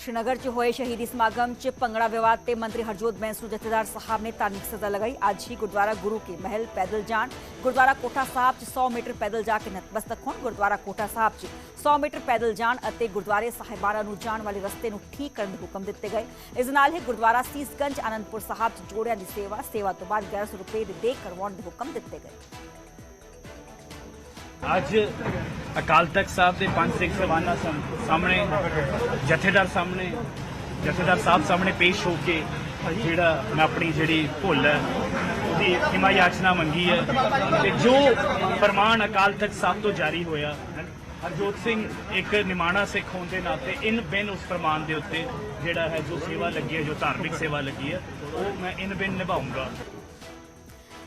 ਸ਼੍ਰੀਨਗਰ 'ਚ ਹੋਏ ਸ਼ਹੀਦੀ ਸਮਾਗਮ 'ਚ ਭੰਗੜਾ ਵਿਵਾਦ ਤੇ ਮੰਤਰੀ ਹਰਜੋਤ ਬੈਂਸ ਜਥੇਦਾਰ ਸਾਹਿਬ ਨੇ ਧਾਰਮਿਕ ਸਜ਼ਾ ਲਗਾਈ ਅੱਜ ਹੀ ਗੁਰਦੁਆਰਾ ਗੁਰੂ ਕੇ ਮਹਿਲ ਪੈਦਲ ਜਾਣ ਗੁਰਦੁਆਰਾ ਕੋਠਾ ਸਾਹਿਬ 'ਚ 100 ਮੀਟਰ ਪੈਦਲ ਜਾ ਕੇ ਨਤਮਸਤਕ ਹੋਣ ਗੁਰਦੁਆਰਾ ਕੋਠਾ ਸਾਹਿਬ 'ਚ 100 ਮੀਟਰ ਪੈਦਲ ਜਾਣ ਅਤੇ ਗੁਰਦੁਆਰੇ ਸਾਹਿਬਾਨਾਂ ਨੂੰ ਜਾਣ ਵਾਲੇ ਰਸਤੇ ਨੂੰ ਠੀਕ ਕਰਨ ਦੇ ਹੁਕਮ ਦਿੱਤੇ ਗਏ ਇਸ ਨਾਲ ਹੀ ਗੁਰਦੁਆਰਾ ਸੀਸਗੰਜ ਆਨੰਦਪੁਰ ਸਾਹਿਬ 'ਚ ਜੋੜਿਆਂ ਦੀ ਸੇਵਾ ਸੇਵਾ ਤੋਂ ਬਾਅਦ 1100 ਰੁਪਏ ਦੇ ਦੇ ਕਰਵਾਉਣ ਦੇ ਹੁਕਮ ਦਿੱਤੇ ਗਏ ਅੱਜ ਅਕਾਲ ਤਖਤ ਸਾਹਿਬ ਦੇ ਪੰਜ ਸਿੱਖ ਸਵਾਨਾ ਸਾਹਮਣੇ, ਜਥੇਦਾਰ ਸਾਹਮਣੇ, ਜਥੇਦਾਰ ਸਾਹਿਬ ਸਾਹਮਣੇ ਪੇਸ਼ ਹੋ ਕੇ ਜਿਹੜਾ ਮੈਂ ਆਪਣੀ ਜਿਹੜੀ ਭੁੱਲ ਹੈ, ਉਹਦੀ ਖਿਮਾ ਯਾਚਨਾ ਮੰਗੀ ਹੈ ਤੇ ਜੋ ਫਰਮਾਨ ਅਕਾਲ ਤਖਤ ਸਾਹਿਬ ਤੋਂ ਜਾਰੀ ਹੋਇਆ, ਹਰਜੋਤ ਸਿੰਘ ਇੱਕ ਨਿਮਾਣਾ ਸਿੱਖ ਹੋਣ ਦੇ ਨਾਤੇ ਇਨ ਬਿਨ ਉਸ ਫਰਮਾਨ ਦੇ ਉੱਤੇ ਜਿਹੜਾ ਹੈ ਜੋ ਸੇਵਾ ਲੱਗੀ ਹੈ, ਜੋ ਧਾਰਮਿਕ ਸੇਵਾ ਲੱਗੀ ਹੈ, ਉਹ ਮੈਂ ਇਨ ਬਿਨ ਨਿਭਾਉਂਗਾ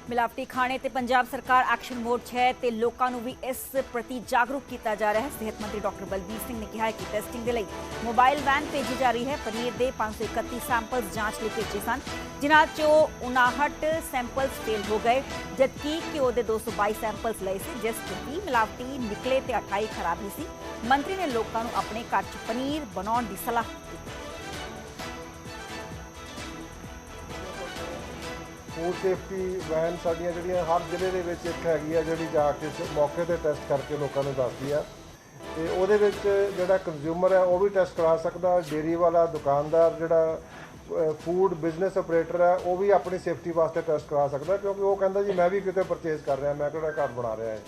ਮਿਲਾਵਟੀ ਖਾਣੇ ਤੇ ਪੰਜਾਬ ਸਰਕਾਰ ਐਕਸ਼ਨ ਮੋਡ 'ਚ ਹੈ ਤੇ ਲੋਕਾਂ ਨੂੰ ਵੀ ਇਸ ਪ੍ਰਤੀ ਜਾਗਰੂਕ ਕੀਤਾ ਜਾ ਰਿਹਾ ਹੈ। ਸਿਹਤ ਮੰਤਰੀ ਡਾਕਟਰ ਬਲਬੀਰ ਸਿੰਘ ਨੇ ਕਿਹਾ ਹੈ ਕਿ ਟੈਸਟਿੰਗ ਦੇ ਲਈ ਮੋਬਾਈਲ ਵੈਨ ਭੇਜੀ ਜਾ ਰਹੀ ਹੈ। ਪਨੀਰ ਦੇ 531 ਸੈਂਪਲਸ ਜਾਂਚ ਲਈ ਭੇਜੇ ਸਨ, ਜਿਨ੍ਹਾਂ 'ਚੋਂ 59 ਸੈਂਪਲਸ ਫੇਲ ਹੋ ਗਏ, ਜਦਕਿ ਘਿਓ ਦੇ 222 ਸੈਂਪਲਸ ਲਏ ਸੀ, ਜਿਸ 'ਚ 20 ਮਿਲਾਵਟੀ ਨਿਕਲੇ ਤੇ 28 ਖਰਾਬ ਸੀ। ਮੰਤਰੀ ਨੇ ਲੋਕਾਂ ਨੂੰ ਆਪਣੇ ਘਰ 'ਚ ਪਨੀਰ ਬਣਾਉਣ ਦੀ ਸਲਾਹ ਦਿੱਤੀ। ਫੂਡ ਸੇਫਟੀ ਵੈਨ ਸਾਡੀਆਂ ਜਿਹੜੀਆਂ ਹਰ ਜ਼ਿਲ੍ਹੇ ਦੇ ਵਿੱਚ ਇੱਕ ਹੈਗੀ ਆ ਜਿਹੜੀ ਜਾ ਕੇ ਮੌਕੇ ਤੇ ਟੈਸਟ ਕਰਕੇ ਲੋਕਾਂ ਨੂੰ ਦੱਸਦੀ ਆ। ਤੇ ਉਹਦੇ ਵਿੱਚ ਜਿਹੜਾ ਕੰਜ਼ਿਊਮਰ ਹੈ ਉਹ ਵੀ ਟੈਸਟ ਕਰਾ ਸਕਦਾ। ਡੇਰੀ ਵਾਲਾ, ਦੁਕਾਨਦਾਰ ਜਿਹੜਾ ਫੂਡ ਬਿਜ਼ਨਸ ਆਪਰੇਟਰ ਹੈ ਉਹ ਵੀ ਆਪਣੀ ਸੇਫਟੀ ਵਾਸਤੇ ਟੈਸਟ ਕਰਾ ਸਕਦਾ। ਕਿਉਂਕਿ ਉਹ ਕਹਿੰਦਾ ਜੀ, ਮੈਂ ਵੀ ਕਿਤੇ ਪਰਚੇਸ ਕਰ ਰਿਹਾ, ਮੈਂ ਕਿਹੜਾ ਘਰ ਬਣਾ ਰਿਹਾ ਹੈ?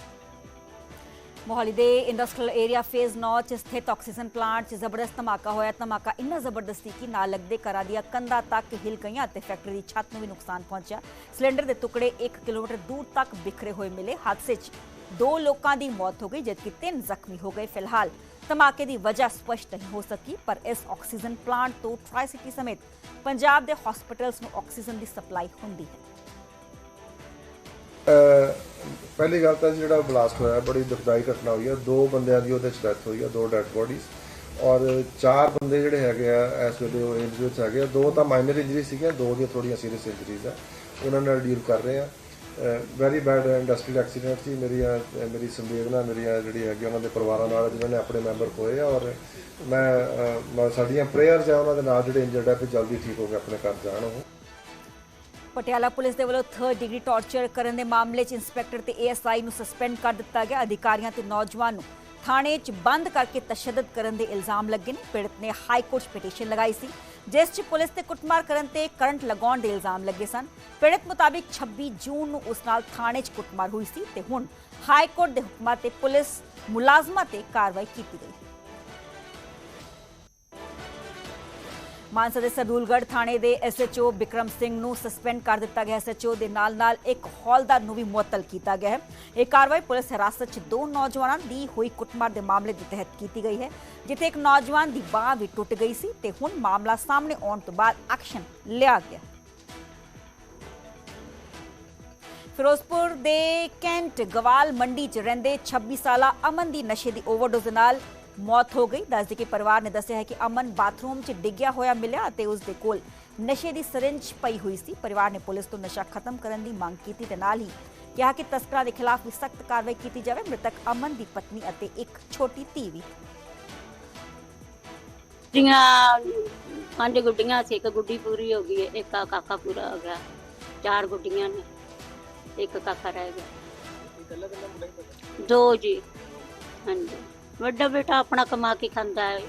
ਮੋਹਾਲੀ ਦੇ ਇੰਡਸਟਰੀਅਲ ਏਰੀਆ ਫੇਜ਼ 9 ਚ ਸਥਿਤ ਆਕਸੀਜਨ ਪਲਾਂਟ 'ਚ ਜ਼ਬਰਦਸਤ ਧਮਾਕਾ ਹੋਇਆ। ਧਮਾਕਾ ਇੰਨਾ ਜ਼ਬਰਦਸਤੀ ਕਿ ਨਾਲ ਲੱਗਦੇ ਘਰਾਂ ਦੀਆਂ ਕੰਧਾਂ ਤੱਕ ਹਿਲ ਗਈਆਂ ਤੇ ਫੈਕਟਰੀ ਦੀ ਛੱਤ ਨੂੰ ਵੀ ਨੁਕਸਾਨ ਪਹੁੰਚਿਆ। ਸਿਲੰਡਰ ਦੇ ਟੁਕੜੇ 1 ਕਿਲੋਮੀਟਰ ਦੂਰ ਤੱਕ ਬਿਖਰੇ ਹੋਏ ਮਿਲੇ। ਹਾਦਸੇ 'ਚ ਦੋ ਲੋਕਾਂ ਦੀ ਮੌਤ ਹੋ ਗਈ, ਜਦਕਿ ਤਿੰਨ ਜ਼ਖਮੀ ਹੋ ਗਏ ਫਿਲਹਾਲ। ਧਮਾਕੇ ਦੀ ਵਜ੍ਹਾ ਸਪਸ਼ਟ ਨਹੀਂ ਹੋ ਸਕੀ, ਪਰ ਇਸ ਆਕਸੀਜਨ ਪਲਾਂਟ ਤੋਂ ਟ੍ਰਾਈ ਸਿਟੀ ਸਮੇਤ ਪੰਜਾਬ ਦੇ ਹਸਪੀਟਲਸ ਨੂੰ ਆਕਸੀਜਨ ਦੀ ਸਪਲਾਈ ਹੁੰਦੀ ਹੈ। ਪਹਿਲੀ ਗੱਲ ਤਾਂ ਜਿਹੜਾ ਬਲਾਸਟ ਹੋਇਆ, ਬੜੀ ਦੁਖਦਾਈ ਘਟਨਾ ਹੋਈ ਹੈ ਦੋ ਬੰਦਿਆਂ ਦੀ ਉਹਦੇ ਚ ਡੈਥ ਹੋਈ ਹੈ ਦੋ ਡੈਡ ਬੋਡੀਜ਼ ਔਰ ਚਾਰ ਬੰਦੇ ਜਿਹੜੇ ਹੈਗੇ ਆ, ਇਸ ਵੇਲੇ ਉਹ ਇੰਜਰੀ ਵਿੱਚ ਹੈਗੇ ਆ। ਦੋ ਤਾਂ ਮਾਈਨਰ ਇੰਜਰੀ ਸੀਗੀਆਂ, ਦੋ ਦੀਆਂ ਥੋੜੀਆਂ ਸੀਰੀਅਸ ਇੰਜਰੀਜ਼ ਆ। ਉਹਨਾਂ ਨਾਲ ਡੀਲ ਕਰ ਰਹੇ ਆ। ਵੈਰੀ ਬੈਡ ਇੰਡਸਟਰੀਅਲ ਐਕਸੀਡੈਂਟ ਸੀ। ਮੇਰੀ ਮੇਰੀ ਸੰਵੇਦਨਾ ਮੇਰੀਆਂ ਜਿਹੜੀ ਹੈਗੀ ਉਹਨਾਂ ਦੇ ਪਰਿਵਾਰਾਂ ਨਾਲ ਜਿਨ੍ਹਾਂ ਨੇ ਆਪਣੇ ਮੈਂਬਰ ਖੋਏ ਆ। ਔਰ ਮੈਂ ਮੈਂ ਸਾਡੀਆਂ ਪ੍ਰੇਅਰਸ ਆ, ਉਹਨਾਂ ਦੇ ਨਾਲ ਜਿਹੜੇ ਇੰਜਰਡ ਆ ਵੀ ਜਲਦੀ ਠੀਕ ਹੋ ਕੇ ਆਪਣੇ ਘਰ ਜਾਣ ਉਹ। ਪਟਿਆਲਾ ਪੁਲਿਸ ਦੇ ਵੱਲੋਂ 3rd ਡਿਗਰੀ ਟਾਰਚਰ ਕਰਨ ਦੇ ਮਾਮਲੇ 'ਚ ਇੰਸਪੈਕਟਰ ਤੇ ਏਐਸਆਈ ਨੂੰ ਸਸਪੈਂਡ ਕਰ ਦਿੱਤਾ ਗਿਆ। ਅਧਿਕਾਰੀਆਂ ਤੇ ਨੌਜਵਾਨ ਨੂੰ ਥਾਣੇ 'ਚ ਬੰਦ ਕਰਕੇ ਤਸ਼ੱਦਦ ਕਰਨ ਦੇ ਇਲਜ਼ਾਮ ਲੱਗੇ ਨੇ। ਪੀੜਤ ਨੇ ਹਾਈ ਕੋਰਟ 'ਚ ਪਟੀਸ਼ਨ ਲਗਾਈ ਸੀ, ਜਿਸ 'ਚ ਪੁਲਿਸ ਤੇ ਕੁੱਟਮਾਰ ਕਰਨ ਤੇ ਕਰੰਟ ਲਗਾਉਣ ਦੇ ਇਲਜ਼ਾਮ ਲੱਗੇ ਸਨ। ਪੀੜਤ ਮੁਤਾਬਿਕ 26 ਜੂਨ ਨੂੰ ਉਸ ਨਾਲ ਥਾਣੇ 'ਚ ਕੁੱਟਮਾਰ ਹੋਈ ਸੀ ਤੇ ਹੁਣ ਹਾਈ ਕੋਰਟ ਦੇ ਹੁਕਮਾਂ ਤੇ ਪੁਲਿਸ ਮੁਲਾਜ਼ਮਾਂ ਤੇ ਕਾਰਵਾਈ ਕੀਤੀ ਗਈ। ਮਾਨਸਾ ਦੇ ਸਰਦੂਲਗੜ੍ਹ ਥਾਣੇ ਦੇ ਐਸਐਚਓ ਵਿਕਰਮ ਸਿੰਘ ਨੂੰ ਸਸਪੈਂਡ ਕਰ ਦਿੱਤਾ ਗਿਆ। ਐਸਐਚਓ ਦੇ ਨਾਲ-ਨਾਲ ਇੱਕ ਹੌਲਦਾਰ ਨੂੰ ਵੀ ਮੁਅੱਤਲ ਕੀਤਾ ਗਿਆ ਹੈ। ਇਹ ਕਾਰਵਾਈ ਪੁਲਿਸ ਹਿਰਾਸਤ 'ਚ ਦੋ ਨੌਜਵਾਨਾਂ ਦੀ ਹੋਈ ਕੁੱਟਮਾਰ ਦੇ ਮਾਮਲੇ ਦੇ ਤਹਿਤ ਕੀਤੀ ਗਈ ਹੈ, ਜਿੱਥੇ ਇੱਕ ਨੌਜਵਾਨ ਦੀ ਬਾਹ ਵੀ ਟੁੱਟ ਗਈ ਸੀ ਤੇ ਹੁਣ ਮਾਮਲਾ ਸਾਹਮਣੇ ਆਉਣ ਤੋਂ ਬਾਅਦ ਐਕਸ਼ਨ ਲਿਆ ਗਿਆ। ਫਿਰੋਜ਼ਪੁਰ ਦੇ ਕੈਂਟ ਗਵਾਲ ਮੰਡੀ 'ਚ ਰਹਿੰਦੇ 26 ਸਾਲਾ ਅਮਨ ਦੀ ਨਸ਼ੇ ਦੀ ਓਵਰਡੋਜ਼ ਨਾਲ ਮੌਤ ਹੋ ਗਈ। ਦੱਸਦੇ ਕਿ ਪਰਿਵਾਰ ਨੇ ਦੱਸਿਆ ਹੈ ਕਿ ਅਮਨ ਬਾਥਰੂਮ 'ਚ ਡਿੱਗਿਆ ਹੋਇਆ ਮਿਲਿਆ ਅਤੇ ਉਸ ਦੇ ਕੋਲ ਨਸ਼ੇ ਦੀ ਸਿਰਿੰਜ ਪਈ ਹੋਈ ਸੀ। ਪਰਿਵਾਰ ਨੇ ਪੁਲਿਸ ਤੋਂ ਨਸ਼ਾ ਖਤਮ ਕਰਨ ਦੀ ਮੰਗ ਕੀਤੀ ਤੇ ਨਾਲ ਹੀ ਕਿਹਾ ਕਿ ਤਸਕਰਾਂ ਦੇ ਖਿਲਾਫ ਵੀ ਸਖਤ ਕਾਰਵਾਈ ਕੀਤੀ ਜਾਵੇ। ਮ੍ਰਿਤਕ ਅਮਨ ਦੀ ਪਤਨੀ ਅਤੇ ਇੱਕ ਛੋਟੀ ਧੀ ਵੀ। ਗੁੱਡੀਆਂ, ਪੰਜ ਗੁੱਡੀਆਂ ਸੀ। ਇੱਕ ਗੁੱਡੀ ਪੂਰੀ ਹੋ ਗਈ ਹੈ, ਇੱਕ ਕਾਕਾ ਪੂਰਾ ਹੋ ਗਿਆ। ਚਾਰ ਗੁੱਡੀਆਂ ਨੇ, ਇੱਕ ਕਾਕਾ ਰਹਿ ਗਿਆ। ਦੋ ਜੀ, ਹਾਂਜੀ। ਵੱਡਾ ਬੇਟਾ ਆਪਣਾ ਕਮਾ ਕੇ ਖਾਂਦਾ ਹੈ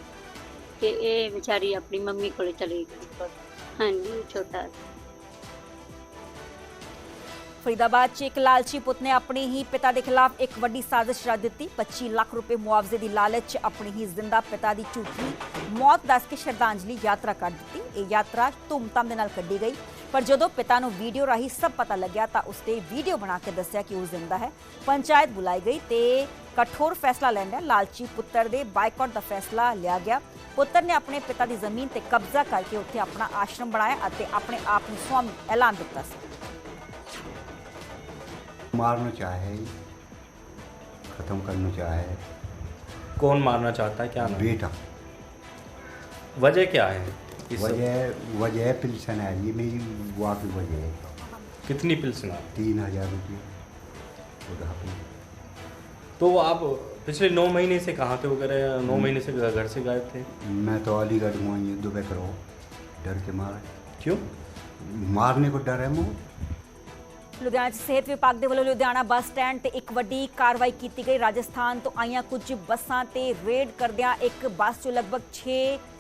ਤੇ ਇਹ ਵਿਚਾਰੀ ਆਪਣੀ ਮੰਮੀ ਕੋਲੇ ਚਲੀ ਗਈ। ਹਾਂਜੀ ਛੋਟਾ ਫਰੀਦਾਬਾਦ 'ਚ ਇੱਕ ਲਾਲਚੀ ਪੁੱਤ ਨੇ ਆਪਣੇ ਹੀ ਪਿਤਾ ਦੇ ਖਿਲਾਫ ਇੱਕ ਵੱਡੀ ਸਾਜ਼ਿਸ਼ ਰਚ ਦਿੱਤੀ। 25 ਲੱਖ ਰੁਪਏ ਮੁਆਵਜ਼ੇ ਦੀ ਲਾਲਚ 'ਚ ਆਪਣੀ ਹੀ ਜ਼ਿੰਦਾ ਪਿਤਾ ਦੀ ਝੂਠੀ ਮੌਤ ਦੱਸ ਕੇ ਸ਼ਰਧਾਂਜਲੀ ਯਾਤਰਾ ਕਰ ਦਿੱਤੀ। ਇਹ ਯਾਤਰਾ ਧੂਮਧਾਮ ਦੇ ਨਾਲ ਕੱਢੀ ਗਈ। ਪਰ ਜਦੋਂ ਪਿਤਾ ਨੂੰ ਵੀਡੀਓ ਰਾਹੀਂ ਸਭ ਪਤਾ ਲੱਗਿਆ ਤਾਂ ਉਸਨੇ ਵੀਡੀਓ ਬਣਾ ਕੇ ਦੱਸਿਆ ਕਿ ਉਹ ਜ਼ਿੰਦਾ ਹੈ। ਪੰਚਾਇਤ ਬੁਲਾਈ ਗਈ ਤੇ ਕਠੋਰ ਫੈਸਲਾ ਲੈਂਦਾ ਲਾਲਚੀ ਪੁੱਤਰ ਦੇ ਬਾਈਕਾਟ ਦਾ ਫੈਸਲਾ ਲਿਆ ਗਿਆ ਪੁੱਤਰ ਨੇ ਆਪਣੇ ਪਿਤਾ ਦੀ ਜ਼ਮੀਨ ਤੇ ਕਬਜ਼ਾ ਕਰਕੇ ਉੱਥੇ ਆਪਣਾ ਆਸ਼ਰਮ ਬਣਾਇਆ ਅਤੇ ਆਪਣੇ ਆਪ ਨੂੰ ਸਵਾਮੀ ਐਲਾਨ ਦਿੱਤਾ ਸੀ मारना चाहे ख़त्म करना चाहे कौन मारना चाहता है क्या नाम? बेटा वजह क्या है इस वजह वजह पिल्सन है ये मेरी बुआ की वजह है कितनी पिल्सना तीन हजार रुपये उधर पे तो आप पिछले नौ महीने से कहाँ थे वगैरह नौ महीने से घर से गायब थे मैं तो अलीगढ़ हुआ ये दुबई करो डर के मारे क्यों मारने को डर है मुँह ਲੁਧਿਆਣਾ 'ਚ ਸਿਹਤ ਵਿਭਾਗ ਦੇ ਵੱਲੋਂ ਲੁਧਿਆਣਾ ਬੱਸ ਸਟੈਂਡ ਤੇ ਇੱਕ ਵੱਡੀ ਕਾਰਵਾਈ ਕੀਤੀ ਗਈ ਰਾਜਸਥਾਨ ਤੋਂ ਆਈਆਂ ਕੁਝ ਬੱਸਾਂ ਤੇ ਰੇਡ ਕਰਦਿਆਂ ਇੱਕ ਬੱਸ 'ਚੋਂ ਲਗਭਗ 6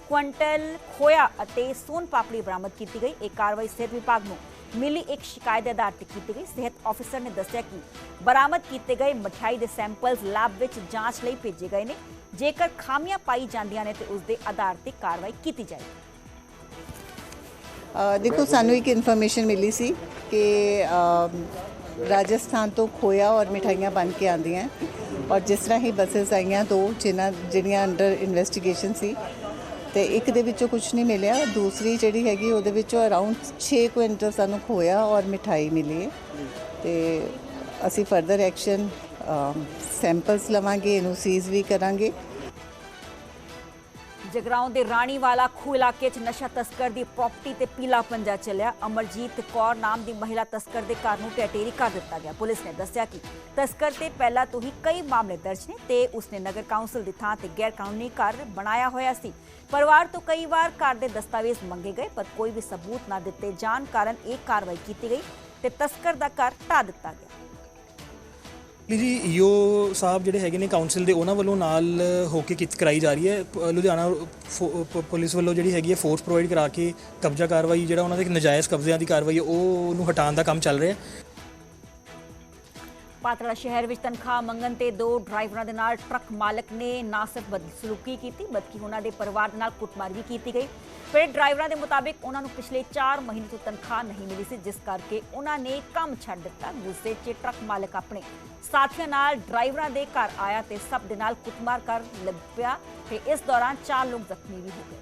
ਕੁਇੰਟਲ ਖੋਇਆ ਅਤੇ ਸੋਨ ਪਾਪੜੀ ਬਰਾਮਦ ਕੀਤੀ ਗਈ ਇਹ ਕਾਰਵਾਈ ਸਿਹਤ ਵਿਭਾਗ ਨੂੰ ਮਿਲੀ ਇੱਕ ਸ਼ਿਕਾਇਤ ਦੇ ਆਧਾਰ ਤੇ ਕੀਤੀ ਗਈ। ਸਿਹਤ ਅਫਸਰ ਨੇ ਦੱਸਿਆ ਕਿ ਬਰਾਮਦ ਕੀਤੇ ਗਏ ਮਠਿਆਈ ਦੇ ਸੈਂਪਲਸ ਲੈਬ ਵਿੱਚ ਜਾਂਚ ਲਈ ਭੇਜੇ ਗਏ ਨੇ। ਜੇਕਰ ਖਾਮੀਆਂ ਪਾਈ ਜਾਂਦੀਆਂ ਨੇ ਤੇ ਉਸ ਦੇ ਆਧਾਰ ਤੇ ਕਾਰਵਾਈ ਕੀਤੀ ਜਾਏਗੀ। ਦੇਖੋ, ਸਾਨੂੰ ਇੱਕ ਇਨਫੋਰਮੇਸ਼ਨ ਮਿਲੀ ਸੀ ਕਿ ਰਾਜਸਥਾਨ ਤੋਂ ਖੋਇਆ ਔਰ ਮਿਠਾਈਆਂ ਬਣ ਕੇ ਆਉਂਦੀਆਂ। ਔਰ ਜਿਸ ਤਰ੍ਹਾਂ ਹੀ ਬੱਸਸ ਆਈਆਂ, ਦੋ ਜਿਨ੍ਹਾਂ, ਜਿਹੜੀਆਂ ਅੰਡਰ ਇਨਵੈਸਟੀਗੇਸ਼ਨ ਸੀ ਤੇ ਇੱਕ ਦੇ ਵਿੱਚੋਂ ਕੁਝ ਨਹੀਂ ਮਿਲਿਆ। ਦੂਸਰੀ ਜਿਹੜੀ ਹੈਗੀ, ਉਹਦੇ ਵਿੱਚੋਂ ਅਰਾਊਂਡ 6 ਕੁਇੰਟਲ ਸਾਨੂੰ ਖੋਇਆ ਔਰ ਮਿਠਾਈ ਮਿਲੀ। ਹੈ ਤੇ ਅਸੀਂ ਫਰਦਰ ਐਕਸ਼ਨ ਸੈਂਪਲਸ ਲਵਾਂਗੇ ਇਹਨੂੰ ਸੀਜ਼ ਵੀ ਕਰਾਂਗੇ। ਜਗਰਾਉਂ ਦੇ ਰਾਣੀਵਾਲਾ ਖੂਹ ਇਲਾਕੇ 'ਚ ਨਸ਼ਾ ਤਸਕਰ ਦੀ ਪ੍ਰਾਪਰਟੀ ਤੇ ਪੀਲਾ ਪੰਜਾ ਚੱਲਿਆ। ਅਮਰਜੀਤ ਕੌਰ ਨਾਮ ਦੀ ਮਹਿਲਾ ਤਸਕਰ ਦੇ ਘਰ ਨੂੰ ਟੈਟੇਰੀ ਕਰ ਦਿੱਤਾ ਗਿਆ। ਪੁਲਿਸ ਨੇ ਦੱਸਿਆ ਕਿ ਤਸਕਰ ਤੇ ਪਹਿਲਾਂ ਤੋਂ ਹੀ ਕਈ ਮਾਮਲੇ ਦਰਜ ਨੇ ਤੇ ਉਸਨੇ ਨਗਰ ਕੌਂਸਲ ਦੀ ਥਾਂ ਤੇ ਗੈਰ ਕਾਨੂੰਨੀ ਘਰ ਬਣਾਇਆ ਹੋਇਆ ਸੀ। ਪਰਿਵਾਰ ਤੋਂ ਕਈ ਵਾਰ ਘਰ ਦੇ ਦਸਤਾਵੇਜ਼ ਮੰਗੇ ਗਏ, ਪਰ ਕੋਈ ਵੀ ਸਬੂਤ ਨਾ ਦਿੱਤੇ ਜਾਣ ਕਾਰਨ ਇਹ ਕਾਰਵਾਈ ਕੀਤੀ ਗਈ ਤੇ ਤਸਕਰ ਦਾ ਘਰ ਢਾ ਦਿੱਤਾ ਗਿਆ। ਜੀ ਜੀ ਈਓ ਸਾਹਿਬ ਜਿਹੜੇ ਹੈਗੇ ਨੇ ਕਾਉਂਸਲ ਦੇ, ਉਹਨਾਂ ਵੱਲੋਂ ਨਾਲ ਹੋ ਕੇ ਕਿਤ ਕਰਾਈ ਜਾ ਰਹੀ ਹੈ। ਪ- ਲੁਧਿਆਣਾ ਫੋ- ਪ- ਪੁਲਿਸ ਵੱਲੋਂ ਜਿਹੜੀ ਹੈਗੀ ਹੈ ਫੋਰਸ ਪ੍ਰੋਵਾਈਡ ਕਰਾ ਕੇ ਕਬਜ਼ਾ ਕਾਰਵਾਈ, ਜਿਹੜਾ ਉਹਨਾਂ ਦੇ ਨਜਾਇਜ਼ ਕਬਜ਼ਿਆਂ ਦੀ ਕਾਰਵਾਈ ਹੈ, ਉਹ ਨੂੰ ਹਟਾਉਣ ਦਾ ਕੰਮ ਚੱਲ ਰਿਹਾ ਹੈ। ਪਾਤੜਾ ਸ਼ਹਿਰ ਵਿੱਚ ਤਨਖਾਹ ਮੰਗਣ ਤੇ ਦੋ ਡਰਾਈਵਰਾਂ ਦੇ ਨਾਲ ਟਰੱਕ ਮਾਲਕ ਨੇ ਨਾ ਸਿਰਫ ਬਦਸਲੂਕੀ ਕੀਤੀ, ਬਲਕਿ ਉਹਨਾਂ ਦੇ ਪਰਿਵਾਰ ਦੇ ਨਾਲ ਕੁੱਟਮਾਰ ਵੀ ਕੀਤੀ ਗਈ। ਫਿਰ ਡਰਾਈਵਰਾਂ ਦੇ ਮੁਤਾਬਿਕ ਉਹਨਾਂ ਨੂੰ ਪਿਛਲੇ 4 ਮਹੀਨੇ ਤੋਂ ਤਨਖਾਹ ਨਹੀਂ ਮਿਲੀ ਸੀ, ਜਿਸ ਕਰਕੇ ਉਹਨਾਂ ਨੇ ਕੰਮ ਛੱਡ ਦਿੱਤਾ। ਗੁੱਸੇ 'ਚ ਟਰੱਕ ਮਾਲਕ ਆਪਣੇ ਸਾਥੀਆਂ ਨਾਲ ਡਰਾਈਵਰਾਂ ਦੇ ਘਰ ਆਇਆ ਤੇ ਸਭ ਦੇ ਨਾਲ ਕੁੱਟਮਾਰ ਕਰ ਲੱਗ ਪਿਆ ਤੇ ਇਸ ਦੌਰਾਨ ਚਾਰ ਲੋਕ ਜ਼ਖਮੀ ਵੀ ਹੋ ਗਏ।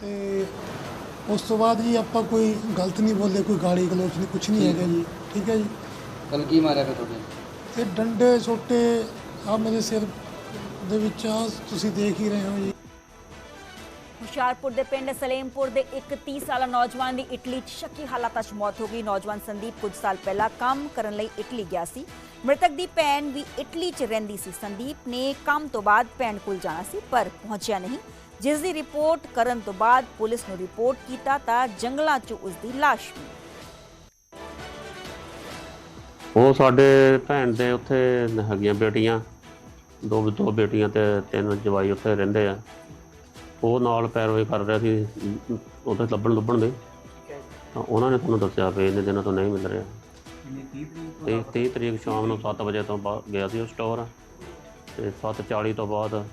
ਤੇ ਉਸ ਤੋਂ ਬਾਅਦ ਜੀ ਆਪਾਂ ਕੋਈ ਗਲਤ ਨਹੀਂ ਬੋਲੇ ਕੋਈ ਗਾਲੀ ਗਲੋਚ ਨਹੀਂ ਕੁਝ ਨਹੀਂ ਹੈਗਾ ਜੀ। ਠੀਕ ਹੈ ਜੀ? ਕੱਲ ਕੀ ਮਾਰਿਆ ਫਿਰ ਤੁਹਾਡੇ? ਤੇ ਡੰਡੇ ਛੋਟੇ ਆ ਮੇਰੇ ਸਿਰ ਦੇ ਵਿੱਚ ਆ ਤੁਸੀਂ ਦੇਖ ਹੀ ਰਹੇ ਹੋ ਜੀ। ਹੁਸ਼ਿਆਰਪੁਰ ਦੇ ਪਿੰਡ ਸਲੇਮਪੁਰ ਦੇ ਇੱਕ 30 ਸਾਲਾ ਨੌਜਵਾਨ ਦੀ ਇਟਲੀ 'ਚ ਸ਼ੱਕੀ ਹਾਲਾਤਾਂ 'ਚ ਮੌਤ ਹੋ ਗਈ। ਨੌਜਵਾਨ ਸੰਦੀਪ ਕੁਝ ਸਾਲ ਪਹਿਲਾਂ ਕੰਮ ਕਰਨ ਲਈ ਇਟਲੀ ਗਿਆ ਸੀ। ਮ੍ਰਿਤਕ ਦੀ ਭੈਣ ਵੀ ਇਟਲੀ 'ਚ ਰਹਿੰਦੀ ਸੀ। ਸੰਦੀਪ ਨੇ ਕੰਮ ਤੋਂ ਬਾਅਦ ਭੈਣ ਕੋਲ ਜਾਣਾ ਸੀ ਪਰ ਪਹੁੰਚਿਆ ਨਹੀਂ। ਜਿਸ ਦੀ ਰਿਪੋਰਟ ਕਰਨ ਤੋਂ ਬਾਅਦ ਪੁਲਿਸ ਨੂੰ ਰਿਪੋਰਟ ਕੀਤਾ ਤਾਂ ਜੰਗਲਾਂ 'ਚ ਉਸ ਦੀ ਲਾਸ਼ ਮਿਲੀ ਉਹ ਸਾਡੇ ਭੈਣ ਦੇ ਉੱਥੇ ਹੈਗੀਆਂ ਬੇਟੀਆਂ ਦੋ ਦੋ ਬੇਟੀਆਂ ਤੇ ਤਿੰਨ ਜਵਾਈ ਉੱਥੇ ਰਹਿੰਦੇ ਆ। ਉਹ ਨਾਲ ਪੈਰਵਾਈ ਕਰ ਰਿਹਾ ਸੀ ਉੱਥੇ ਲੱਭਣ ਲੁੱਭਣ ਦੇ। ਤਾਂ ਉਹਨਾਂ ਨੇ ਤੁਹਾਨੂੰ ਦੱਸਿਆ ਵੀ ਇੰਨੇ ਦਿਨਾਂ ਤੋਂ ਨਹੀਂ ਮਿਲ ਰਿਹਾ। ਤੇ 30 ਤਰੀਕ ਸ਼ਾਮ ਨੂੰ 7 ਵਜੇ ਤੋਂ ਬਾਅਦ ਗਿਆ ਸੀ ਉਹ ਸਟੋਰ। ਤੇ 7:40 ਤੋਂ ਬਾਅਦ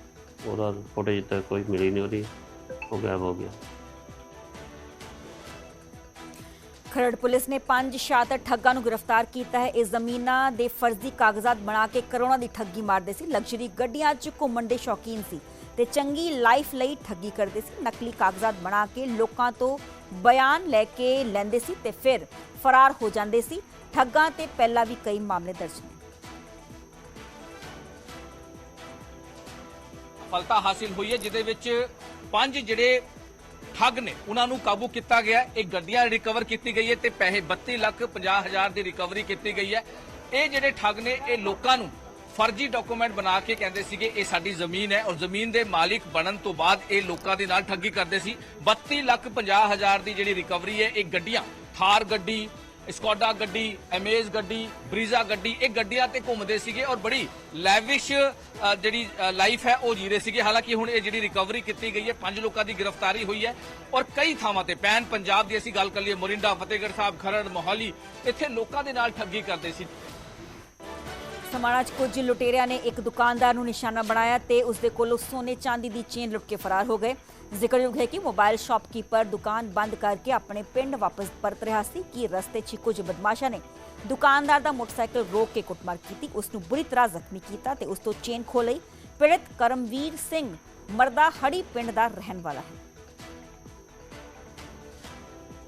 ਉਹਦਾ ਫੁਟੇਜ ਤੇ ਕੋਈ ਮਿਲੀ ਨਹੀਂ ਉਹਦੀ, ਉਹ ਗਾਇਬ ਹੋ ਗਿਆ। ਖਰੜ ਪੁਲਿਸ ਨੇ ਪੰਜ ਸ਼ਾਤਰ ਠੱਗਾਂ ਨੂੰ ਗ੍ਰਿਫਤਾਰ ਕੀਤਾ ਹੈ। ਇਹ ਜ਼ਮੀਨਾਂ ਦੇ ਫਰਜ਼ੀ ਕਾਗਜ਼ਾਤ ਬਣਾ ਕੇ ਕਰੋੜਾਂ ਦੀ ਠੱਗੀ ਮਾਰਦੇ ਸੀ। ਲਗਜ਼ਰੀ ਗੱਡੀਆਂ 'ਚ ਘੁੰਮਣ ਦੇ ਸ਼ੌਕੀਨ ਸੀ ਤੇ ਚੰਗੀ ਲਾਈਫ ਲਈ ਠੱਗੀ ਕਰਦੇ ਸੀ। ਨਕਲੀ ਕਾਗਜ਼ਾਤ ਬਣਾ ਕੇ ਲੋਕਾਂ ਤੋਂ ਬਿਆਨ ਲੈ ਕੇ ਲੈਂਦੇ ਸੀ ਤੇ ਫਿਰ ਫਰਾਰ ਹੋ ਜਾਂਦੇ ਸੀ। ਠੱਗਾਂ ਤੇ ਪਹਿਲਾਂ ਵੀ ਕਈ ਮਾਮਲੇ ਦਰਜ ਨੇ। ਸਫਲਤਾ ਹਾਸਿਲ ਹੋਈ ਹੈ, ਜਿਹਦੇ ਵਿੱਚ ਪੰਜ ਜਿਹੜੇ ਠੱਗ ਨੇ, ਉਹਨਾਂ ਨੂੰ ਕਾਬੂ ਕੀਤਾ ਗਿਆ ਇਹ ਗੱਡੀਆਂ ਰਿਕਵਰ ਕੀਤੀ ਗਈ ਹੈ ਤੇ ਪੈਸੇ 32 ਲੱਖ 50 ਹਜ਼ਾਰ ਦੀ ਰਿਕਵਰੀ ਕੀਤੀ ਗਈ ਹੈ। ਇਹ ਜਿਹੜੇ ਠੱਗ ਨੇ, ਇਹ ਲੋਕਾਂ ਨੂੰ ਫਰਜ਼ੀ ਡਾਕੂਮੈਂਟ ਬਣਾ ਕੇ ਕਹਿੰਦੇ ਸੀਗੇ, ਇਹ ਸਾਡੀ ਜ਼ਮੀਨ ਹੈ ਔਰ ਜ਼ਮੀਨ ਦੇ ਮਾਲਿਕ ਬਣਨ ਤੋਂ ਬਾਅਦ ਇਹ ਲੋਕਾਂ ਦੇ ਨਾਲ ਠੱਗੀ ਕਰਦੇ ਸੀ। 32 ਲੱਖ 50 ਹਜ਼ਾਰ ਦੀ ਜਿਹੜੀ ਰਿਕਵਰੀ ਹੈ, ਇਹ ਗੱਡੀਆਂ, ਥਾਰ ਗੱਡੀ ਸਕੋਡਾ ਗੱਡੀ ਐਮੇਜ਼ ਗੱਡੀ, ਬਰੀਜ਼ਾ ਗੱਡੀ, ਇਹ ਗੱਡੀਆਂ ਤੇ ਘੁੰਮਦੇ ਸੀਗੇ ਔਰ ਬੜੀ ਲੈਵਿਸ਼ ਜਿਹੜੀ ਲਾਈਫ ਹੈ ਉਹ ਜੀ ਰਹੇ ਸੀਗੇ। ਹਾਲਾਂਕਿ ਹੁਣ ਇਹ ਜਿਹੜੀ ਰਿਕਵਰੀ ਕੀਤੀ ਗਈ ਹੈ, ਪੰਜ ਲੋਕਾਂ ਦੀ ਗ੍ਰਿਫਤਾਰੀ ਹੋਈ ਹੈ ਔਰ ਕਈ ਥਾਵਾਂ ਤੇ, ਪੈਨ ਪੰਜਾਬ ਦੀ ਅਸੀਂ ਗੱਲ ਕਰ ਲਈਏ, ਮੋਰਿੰਡਾ, ਫਤਿਹਗੜ੍ਹ ਸਾਹਿਬ, ਖਰੜ, ਮੋਹਾਲੀ, ਇੱਥੇ ਲੋਕਾਂ ਦੇ ਨਾਲ ਠੱਗੀ ਕਰਦੇ ਸੀ। ਸਮਾਣਾ 'ਚ ਕੁਝ ਲੁਟੇਰਿਆਂ ਨੇ ਇੱਕ ਦੁਕਾਨਦਾਰ ਨੂੰ ਨਿਸ਼ਾਨਾ ਬਣਾਇਆ ਤੇ ਉਸ ਦੇ ਕੋਲੋਂ ਸੋਨੇ ਚਾਂਦੀ ਦੀ ਚੇਨ ਲੁੱਟ ਕੇ ਫਰਾਰ ਹੋ ਗਏ। ਜ਼ਿਕਰਯੋਗ ਹੈ ਕਿ ਮੋਬਾਈਲ ਸ਼ਾਪਕੀਪਰ ਦੁਕਾਨ ਬੰਦ ਕਰਕੇ ਆਪਣੇ ਪਿੰਡ ਵਾਪਸ ਪਰਤ ਰਿਹਾ ਸੀ ਕਿ ਰਸਤੇ 'ਚ ਕੁਝ ਬਦਮਾਸ਼ਾਂ ਨੇ ਦੁਕਾਨਦਾਰ ਦਾ ਮੋਟਰਸਾਈਕਲ ਰੋਕ ਕੇ ਕੁੱਟਮਾਰ ਕੀਤੀ ਉਸ ਨੂੰ ਬੁਰੀ ਤਰ੍ਹਾਂ ਜ਼ਖਮੀ ਕੀਤਾ ਤੇ ਉਸ ਤੋਂ ਚੇਨ ਖੋਹ ਲਈ। ਪੀੜਤ ਕਰਮਵੀਰ ਸਿੰਘ ਮਰਦਾ ਹੜੀ ਪਿੰਡ ਦਾ ਰਹਿਣ ਵਾਲਾ ਹੈ।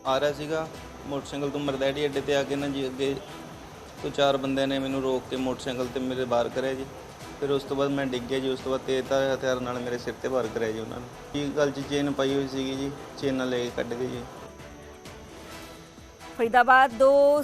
ਆ ਰਿਹਾ ਸੀਗਾ, ਮੋਟਰਸਾਈਕਲ ਤੋਂ ਮਰਦੈੜੀ ਅੱਡੇ ਤੇ ਆ ਕੇ ਨਾ ਜੀ ਅੱਗੇ ਕੋਈ ਚਾਰ ਬੰਦਿਆਂ ਨੇ ਮੈਨੂੰ ਰੋਕ ਕੇ ਮੋਟਰਸਾਈਕਲ ਤੇ ਮੇਰੇ ਬਾਹਰ ਕਰਿਆ ਜੀ। ਫਿਰ ਉਸ ਤੋਂ ਬਾਅਦ ਮੈਂ ਡਿੱਗ ਗਿਆ ਜੀ, ਉਸ ਤੋਂ ਬਾਅਦ ਤੇਜ਼ ਤੇਜ਼ਧਾਰ ਹਥਿਆਰ ਨਾਲ ਮੇਰੇ ਸਿਰ ਤੇ ਵਾਰ ਕਰਿਆ ਜੀ ਉਹਨਾਂ ਨੇ। ਕੀ ਗੱਲ 'ਚ ਚੇਨ ਪਾਈ ਹੋਈ ਸੀਗੀ ਜੀ, ਚੇਨ ਨਾਲ ਲੈ ਕੇ ਕੱਢ ਗਏ ਜੀ। ਫਰੀਦਾਬਾਦ ਦੋ